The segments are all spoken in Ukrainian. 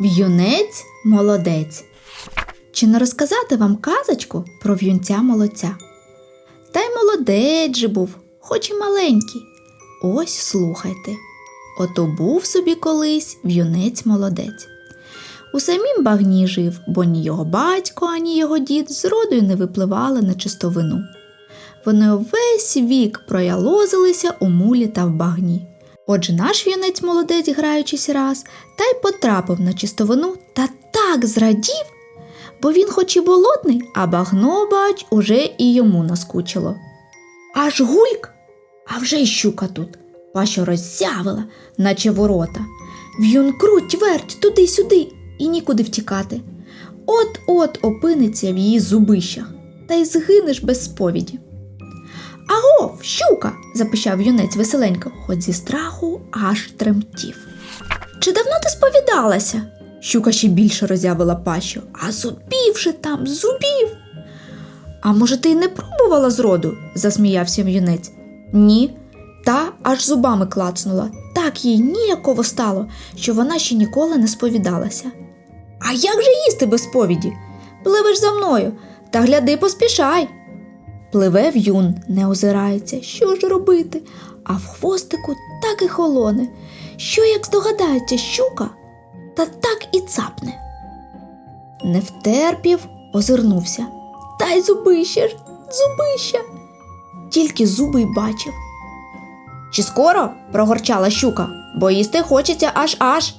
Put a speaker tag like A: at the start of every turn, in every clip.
A: В'юнець молодець. Чи не розказати вам казочку про в'юнця молодця? Та й молодець же був, хоч і маленький. Ось слухайте. Ото був собі колись в'юнець молодець. У самім багні жив, бо ні його батько, ані його дід зродою не випливали на чистовину. Вони увесь вік проялозилися у мулі та в багні. Отже, наш в'юнець молодець, граючись раз, та й потрапив на чистовину та так зрадів, бо він хоч і болотний, а багно, бач, уже і йому наскучило. Аж гульк, а вже й щука тут, пащу роззявила, наче ворота. В'юн круть верть туди-сюди і нікуди втікати. От-от опиниться в її зубищах, та й згинеш без сповіді. Агов, щука! запищав юнець веселенько, хоч зі страху аж тремтів. Чи давно ти сповідалася? Щука ще більше роззявила пащу, а зубів же там, зубів. А може, ти й не пробувала зроду? засміявся юнець. Ні. Та аж зубами клацнула. Так їй ніяково стало, що вона ще ніколи не сповідалася. А як же їсти без сповіді? Пливеш за мною, та гляди, поспішай. Пливе в'юн, не озирається, що ж робити, а в хвостику так і холоне. Що як здогадається щука, та так і цапне. Не втерпів, озирнувся. Та й зубище ж, зубище. Тільки зуби й бачив. Чи скоро? прогорчала щука, бо їсти хочеться аж аж.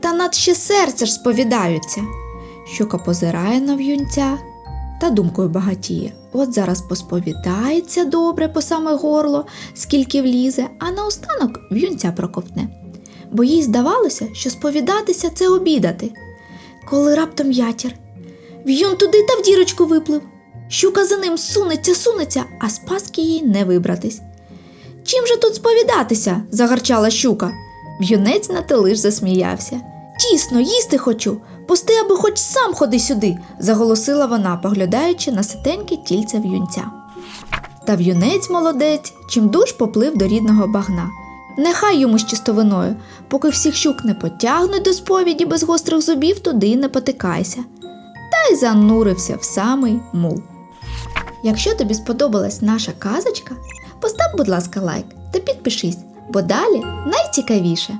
A: Та над ще серце ж сповідаються. Щука позирає на в'юнця та думкою багатіє. От зараз посповідається добре по саме горло, скільки влізе, а наостанок в'юнця проковтне. Бо їй здавалося, що сповідатися це обідати. Коли раптом ятір. В'юн туди та в дірочку виплив. Щука за ним сунеться, сунеться, а з паски їй не вибратись. Чим же тут сповідатися? загарчала щука. В'юнець на те лиш засміявся. Тісно, їсти хочу. Пусти, аби хоч сам ходи сюди, заголосила вона, поглядаючи на ситеньке тільце в'юнця. Та в'юнець молодець чимдуж поплив до рідного багна. Нехай йому з чистовиною, поки всіх щук не потягнуть до сповіді без гострих зубів, туди не потикайся. Та й занурився в самий мул. Якщо тобі сподобалась наша казочка, постав, будь ласка, лайк та підпишись, бо далі найцікавіше.